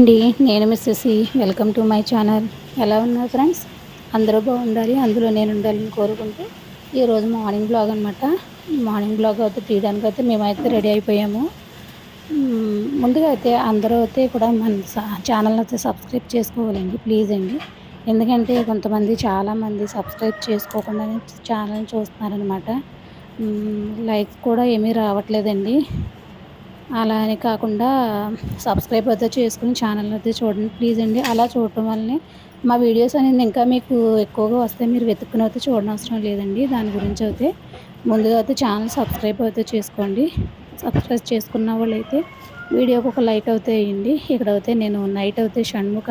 అండి నేను మిస్సెసి వెల్కమ్ టు మై ఛానల్. ఎలా ఉన్నారు ఫ్రెండ్స్? అందరూ బాగుండాలి. అందులో నేను ఉండాలని కోరుకుంటూ ఈరోజు మార్నింగ్ బ్లాగ్ అనమాట మార్నింగ్ బ్లాగ్ అయితే తీయడానికి అయితే మేమైతే రెడీ అయిపోయాము. ముందుగా అయితే అందరూ అయితే కూడా మన ఛానల్ అయితే సబ్స్క్రైబ్ చేసుకోవాలండి ప్లీజ్ అండి. ఎందుకంటే కొంతమంది చాలామంది సబ్స్క్రైబ్ చేసుకోకుండానే ఛానల్ చూస్తున్నారనమాట లైక్ కూడా ఏమీ రావట్లేదండి. అలా అని కాకుండా సబ్స్క్రైబ్ అయితే చేసుకుని ఛానల్ అయితే చూడండి. ప్లీజ్ అండి. అలా చూడటం వల్లనే మా వీడియోస్ అనేది ఇంకా మీకు ఎక్కువగా వస్తే మీరు వెతుక్కుని అయితే చూడనవసరం లేదండి. దాని గురించి అయితే ముందుగా అయితే ఛానల్ సబ్స్క్రైబ్ అయితే చేసుకోండి. సబ్స్క్రైబ్ చేసుకున్న వాళ్ళైతే వీడియోకి ఒక లైక్ అయితే వేయండి. ఇక్కడైతే నేను నైట్ అయితే షణ్ముఖ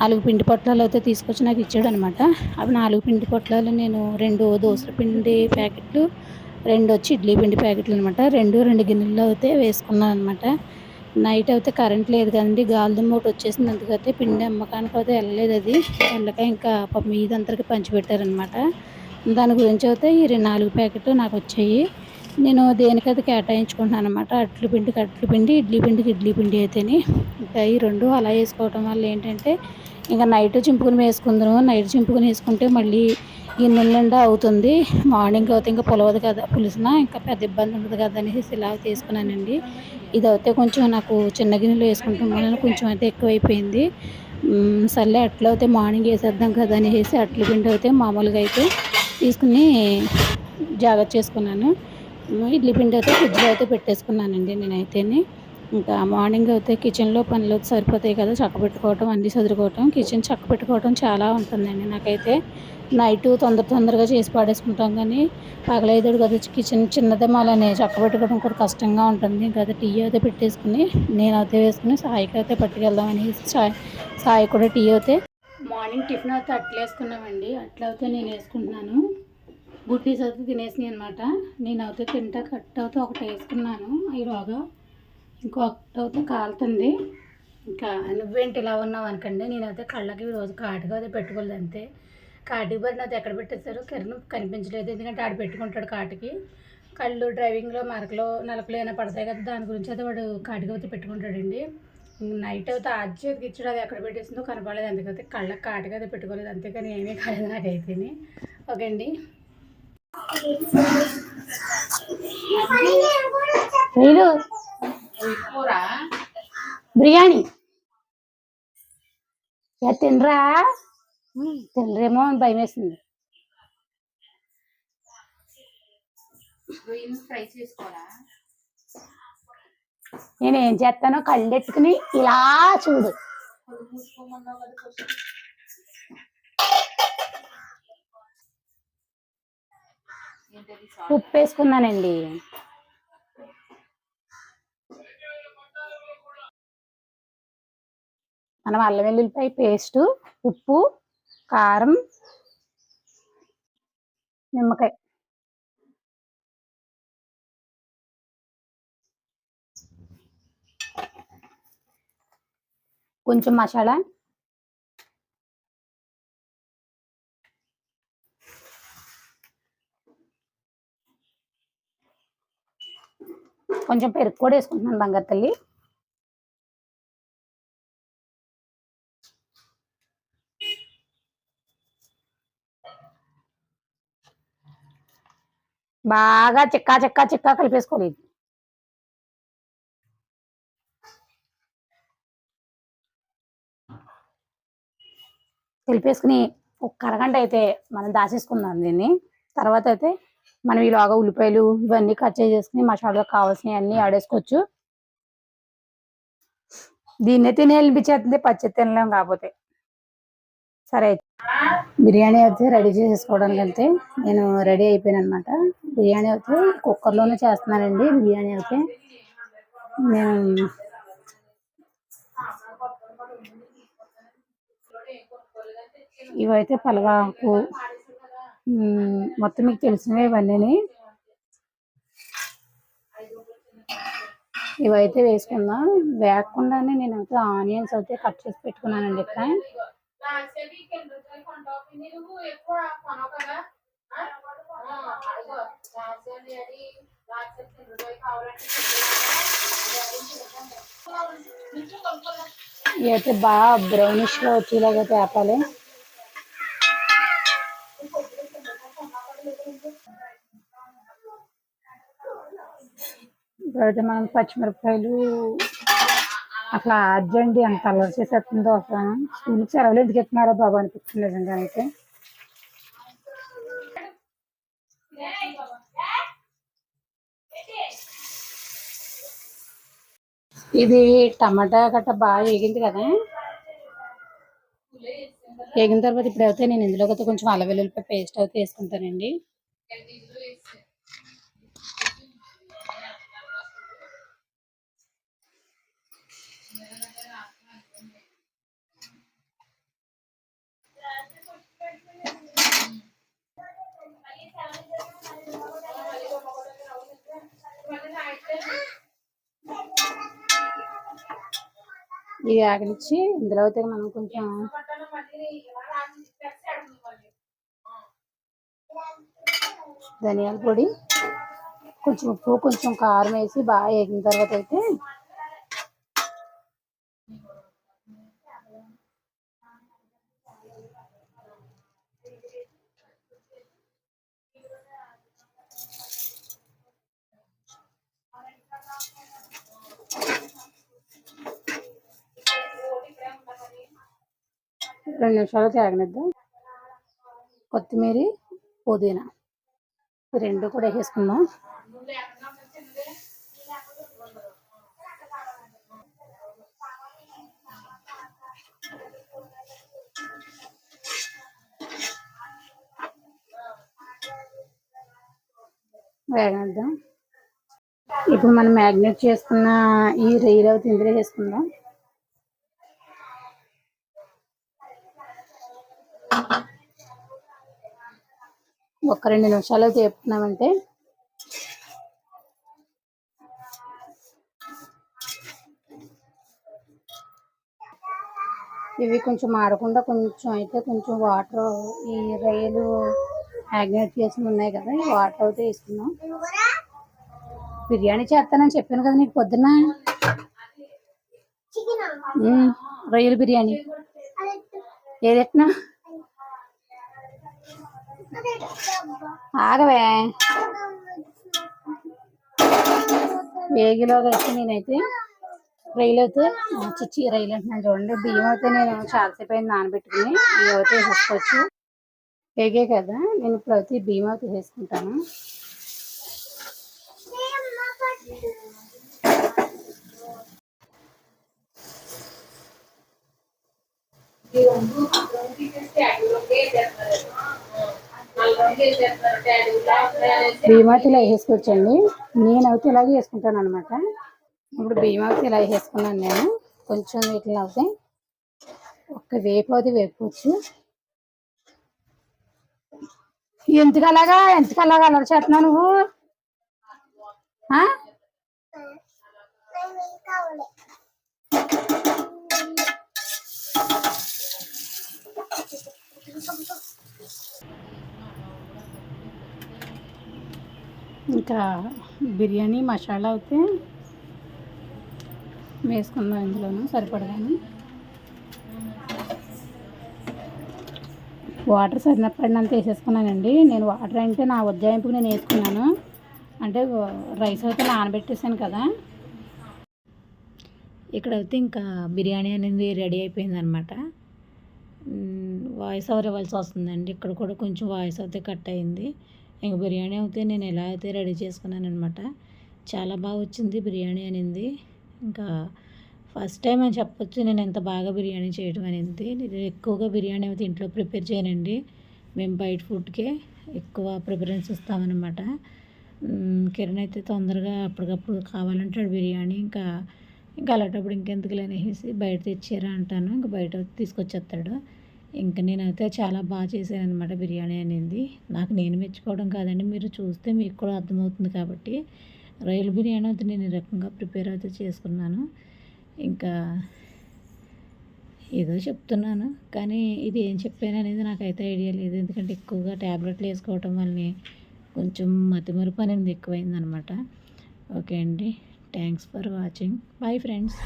నాలుగు పిండి పొట్లాలు అయితే తీసుకొచ్చి నాకు ఇచ్చాడు అనమాట అవి నాలుగు పిండి పొట్లాలు నేను రెండు దోసల పిండి ప్యాకెట్లు రెండు వచ్చి ఇడ్లీ పిండి ప్యాకెట్లు అనమాట రెండు రెండు గిన్నెల్లో అయితే వేసుకున్నాను అనమాట నైట్ అయితే కరెంట్ లేదు కదండి. గాలి ఒకటి వచ్చేసింది. అందుకైతే పిండి అమ్మకానికి అయితే వెళ్ళలేదు అది. ఎండకాయ ఇంకా మీదంతరికి పంచిపెట్టారనమాట దాని గురించి అయితే ఈ రెండు నాలుగు ప్యాకెట్లు నాకు వచ్చాయి. నేను దేనికైతే కేటాయించుకుంటున్నాను అనమాట అట్లు పిండికి అట్లు పిండి ఇడ్లీ పిండికి ఇడ్లీ పిండి అయితేనే. ఇంకా ఈ రెండు అలా వేసుకోవటం వల్ల ఏంటంటే ఇంకా నైట్ చింపుకుని వేసుకుందాము. నైట్ చింపుకుని వేసుకుంటే మళ్ళీ గిన్నెల నిండా అవుతుంది. మార్నింగ్ అయితే ఇంకా పులవదు కదా పులిసిన ఇంకా పెద్ద ఇబ్బంది ఉండదు కదా అనేసి ఇలా తీసుకున్నానండి. ఇది అయితే కొంచెం నాకు చిన్న గిన్నెలు వేసుకుంటాం వలన కొంచెం అయితే ఎక్కువైపోయింది. సర్లే అట్లా అయితే మార్నింగ్ వేసేద్దాం కదా అనేసి అట్ల పిండి అయితే మామూలుగా అయితే తీసుకుని జాగ్రత్త చేసుకున్నాను. ఇడ్లీ పిండి అయితే ఫ్రిడ్జ్లో అయితే పెట్టేసుకున్నానండి నేనైతేనే. ఇంకా మార్నింగ్ అయితే కిచెన్లో పనులు సరిపోతాయి కదా చక్క పెట్టుకోవటం అన్నీ చదువుకోవటం కిచెన్ చక్క పెట్టుకోవటం చాలా ఉంటుందండి. నాకైతే నైట్ తొందర తొందరగా చేసి పాడేసుకుంటాం కానీ పగలైదుడు కదా కిచెన్ చిన్నదే మాలనే చక్క పెట్టుకోవడం కూడా కష్టంగా ఉంటుంది. ఇంకా టీ అయితే పెట్టేసుకుని నేను అయితే వేసుకుని సాయికి అయితే పట్టుకెళ్దాం అనేసి సాయి సాయి కూడా టీ అయితే మార్నింగ్ టిఫిన్ అయితే అట్లా వేసుకున్నామండి అట్లా అయితే నేను వేసుకుంటున్నాను. గుడ్డీస్ అయితే తినేసినాయి అనమాట నేను అయితే తింటా కట్ అయితే ఒకటి వేసుకున్నాను. ఈరోగా ఇంకో అయితే కాలుతుంది. ఇంకా నువ్వేంటి ఇలా ఉన్నావు అనకండి నేనైతే కళ్ళకి రోజు కాటుగా అయితే పెట్టుకోలేదు అంతే. కాటికి బరిన అది ఎక్కడ పెట్టేశారు? కిరణ్ కనిపించలేదు. ఎందుకంటే ఆడు పెట్టుకుంటాడు కాటికి. కళ్ళు డ్రైవింగ్లో మరకలో నలకలు ఏమైనా పడతాయి కదా దాని గురించి అయితే వాడు కాటికి అయితే పెట్టుకుంటాడండి. నైట్ అయితే ఆది ఇచ్చాడు అది ఎక్కడ పెట్టేసిందో కనపడలేదు. అందుకైతే కళ్ళకి కాటుగా అయితే పెట్టుకోలేదు. అంతేకాని ఏమీ కాలేదు నాకైతే ఓకే అండి. బిర్యానీ తినరా తినరేమో అని భయం వేసింది నేను ఏం చేస్తానో కళ్ళెట్టుకుని ఇలా చూడు ఉప్పు వేసుకున్నానండి మనం అల్లం వెల్లుల్లిపాయ పేస్ట్ ఉప్పు కారం నిమ్మకాయ. కొంచెం మసాలా. కొంచెం పెరుగు కూడా వేసుకుంటున్నాను బంగారు తల్లి. బాగా చిక్కా చిక్కా చిక్కా కలిపేసుకోలేదు. కలిపేసుకుని ఒక అరగంట అయితే మనం దాచేసుకుందాం దీన్ని. తర్వాత అయితే మనం ఇలాగా ఉల్లిపాయలు ఇవన్నీ కట్ చేసుకుని మసాలాలో కావాల్సినవి అన్నీ ఆడేసుకోవచ్చు దీన్ని తినేయాలనిపించేస్తుంది పచ్చి తినలేం కాకపోతే. సరే బిర్యానీ అయితే రెడీ చేసేసుకోవడానికి వెళ్తే నేను రెడీ అయిపోయాను అనమాట బిర్యానీ అయితే కుక్కర్లోనే చేస్తున్నానండి బిర్యానీ అయితే. నేను ఇవైతే పలవాకు మొత్తం మీకు తెలిసినవి ఇవన్నీ ఇవైతే వేసుకుందాం. వేయకుండానే నేనైతే ఆనియన్స్ అయితే కట్ చేసి పెట్టుకున్నానండి ఇక్కడ. నువ్వు ఎక్కువ కొనవు కదా. ఇవి అయితే బాగా బ్రౌనిష్గా వచ్చేలాగా తేపాలి. ఇప్పుడైతే మనం పచ్చిమిరపకాయలు అట్లా అర్జెంట్ అంత అలర్ చేసేస్తుందో అసలు స్కూల్కి సెలవులు ఎందుకు ఎత్తున్నారో బాబు అనిపిస్తుంది నిజంగా అయితే. ఇది టమాటా గట్ట బాగా వేగింది కదా. వేగిన తర్వాత ఇప్పుడు అయితే నేను ఇందులో అయితే కొంచెం అల వెల్లుల్లిపాయ పేస్ట్ అయితే వేసుకుంటానండి. ఇది ఆగనిచ్చి ఇందులో అయితే మనం కొంచెం ధనియాల పొడి కొంచెం ఉప్పు కొంచెం కారం వేసి బాగా వేగిన తర్వాత అయితే రెండు నిమిషాలు తేగనిద్దాం కొత్తిమీర పుదీనా రెండు కూడా వేసేసుకుందాం వేగనిద్దాం. ఇప్పుడు మనం మ్యాగ్నేట్ చేసుకున్న ఈ రొయ్యలు అయితే వేసుకుందాం. ఒక రెండు నిమిషాలు చెప్తున్నామంటే. ఇవి కొంచెం మాడకుండా కొంచెం అయితే కొంచెం వాటర్ ఈ రొయ్యలు మ్యాగ్నేట్ చేసి ఉన్నాయి కదా ఈ వాటర్ అయితే వేసుకున్నాం బిర్యానీ చేస్తానని చెప్పాను కదా నీకు పొద్దున్న. రొయ్యల బిర్యానీ. ఏదెట్నా ఆగవే. వేగిలో వచ్చి నేనైతే రైలు అయితే చిచ్చి రైలు అంటున్నాను చూడండి. బియ్యం అయితే నేను చాలాసేపు అయింది నానబెట్టుకుని బియ్యం అయితే వేసుకోవచ్చు వేగే కదా నేను ఇప్పుడు అయితే బియ్యం అయితే వేసుకుంటాను. బియ్యం అయితే ఇలా వేసుకోవచ్చండి. నేనైతే ఇలాగే వేసుకుంటాను అనమాట ఇప్పుడు బియ్యం అయితే ఇలా వేసుకున్నాను నేను. కొంచెం వీటిలో అయితే ఒక్క వేపు అయితే వేపుకోవచ్చు ఎందుకు అలాగా అలా చేస్తున్నావు నువ్వు? ఆ? ఇంకా బిర్యానీ మసాలా అయితే వేసుకుందాం ఇందులోనూ సరిపడగాను వాటర్ సరిపడినంత వేసేసుకున్నానండి. నేను వాటర్ అంటే నా ఉజ్జాయింపుకి నేను వేసుకున్నాను. అంటే రైస్ అయితే నానబెట్టేసాను కదా. ఇక్కడైతే ఇంకా బిర్యానీ అనేది రెడీ అయిపోయిందనమాట వాయిస్ ఓవర్ ఇవ్వాల్సి వస్తుందండి. ఇక్కడ కూడా కొంచెం వాయిస్ అయితే కట్ అయింది. ఇంక బిర్యానీ అయితే నేను ఎలా అయితే రెడీ చేసుకున్నాను అనమాట చాలా బాగా వచ్చింది బిర్యానీ అనేది. ఇంకా ఫస్ట్ టైం అని చెప్పొచ్చు నేను ఎంత బాగా బిర్యానీ చేయడం అనేది. నేను ఎక్కువగా బిర్యానీ అయితే ఇంట్లో ప్రిపేర్ చేయనండి. మేము బయట ఫుడ్కే ఎక్కువ ప్రిఫరెన్స్ ఇస్తామన్నమాట కిరణ్ అయితే తొందరగా అప్పటికప్పుడు కావాలంటాడు బిర్యానీ. ఇంకా ఇంకా అలాంటప్పుడు ఇంకెందుకు లేనేసి బయట తెచ్చారా అంటాను. ఇంకా బయట తీసుకొచ్చేస్తాడు. ఇంకా నేనైతే చాలా బాగా చేశాను అనమాట బిర్యానీ అనేది. నాకు నేను మెచ్చుకోవడం కాదండి మీరు చూస్తే మీకు కూడా అర్థమవుతుంది కాబట్టి. రొయ్యల బిర్యానీ అయితే నేను ఈ రకంగా ప్రిపేర్ అయితే చేసుకున్నాను. ఇంకా ఏదో చెప్తున్నాను కానీ ఇది ఏం చెప్పాను అనేది నాకైతే ఐడియా లేదు. ఎందుకంటే ఎక్కువగా ట్యాబ్లెట్లు వేసుకోవటం వల్లనే కొంచెం మతిమరుపు అనేది ఎక్కువైందనమాట ఓకే అండి. Thanks for watching. Bye friends.